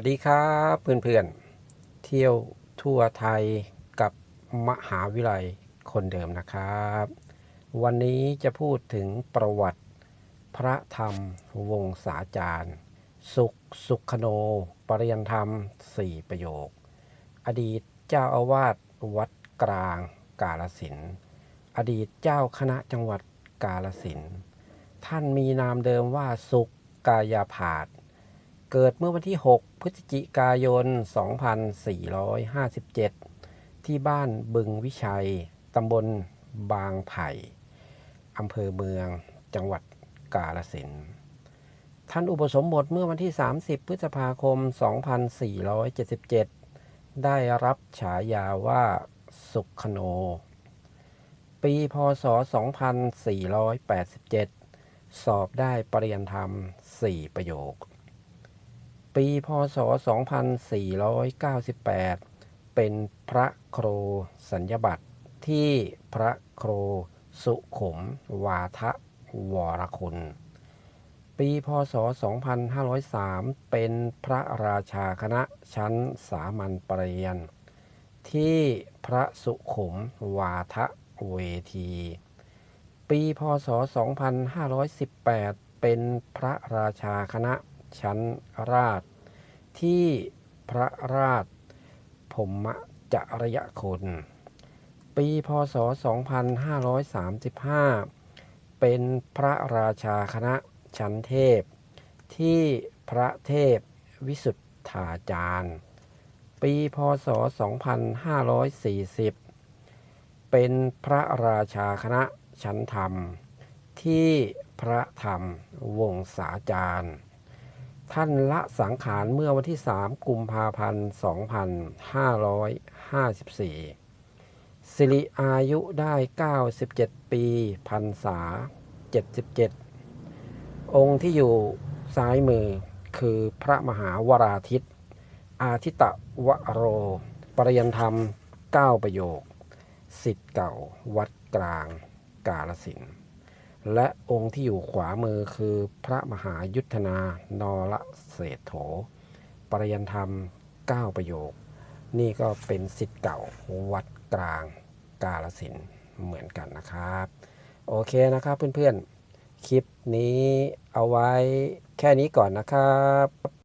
วัสดีครับเพื่อนๆ เที่ยวทั่วไทยกับมหาวิทยาลัยคนเดิมนะครับ วันนี้จะพูดถึงประวัติพระธรรมวงศาจารย์ สุขสุขโน ปริยันธรรมสี่ประโยค อดีตเจ้าอาวาสวัดกลางกาลสินอดีตเจ้าคณะจังหวัดกาลสินท่านมีนามเดิมว่าสุขกายาผาด เกิดเมื่อวันที่ 6 พฤศจิกายน 2457 ที่บ้านบึงวิชัย ตำบลบางไผ่ อำเภอเมือง จังหวัดกาฬสินธุ์ท่านอุปสมบทเมื่อวันที่ 30 พฤษภาคม 2477 ได้รับฉายาว่าสุขโน ปีพศ 2487 สอบได้ปริญญาธรรม 4 ประโยค ปีพศ 2498 เป็นพระโครสัญญบัตรที่พระโครสุขุมวาทะวรคุณ ปีพศ 2503 เป็นพระราชาคณะชั้นสามัญปรริญญาที่พระสุขุมวาทะเวที ปีพศ 2518 เป็นพระราชาคณะ ชั้นราช ที่พระราชพมจริยะคุณปีพศ 2535 เป็นพระราชาคณะชั้นเทพ ที่พระเทพวิสุทธาจารย์ ปีพศ 2540 เป็นพระราชาคณะชั้นธรรม ที่พระธรรมวงศาจารย์ ท่านละสังขารเมื่อวันที่ 3 กุมภาพันธ์ 2554 สิริอายุได้ 97 ปีพรรษา 77 องค์ที่อยู่ซ้ายมือคือพระมหาวราทิต อาทิตะวโร ปริยันธรรม 9 ประโยค สิทธิ์เก่าวัดกลางกาลสินธุ์ และองค์ที่อยู่ขวามือคือพระมหายุทธนานรเศรษโถ ปริยันธรรม 9 ประโยค นี่ก็เป็นสิทธิ์เก่าวัดกลางกาลสินเหมือนกันนะครับ โอเคนะครับเพื่อนๆ คลิปนี้เอาไว้แค่นี้ก่อนนะครับ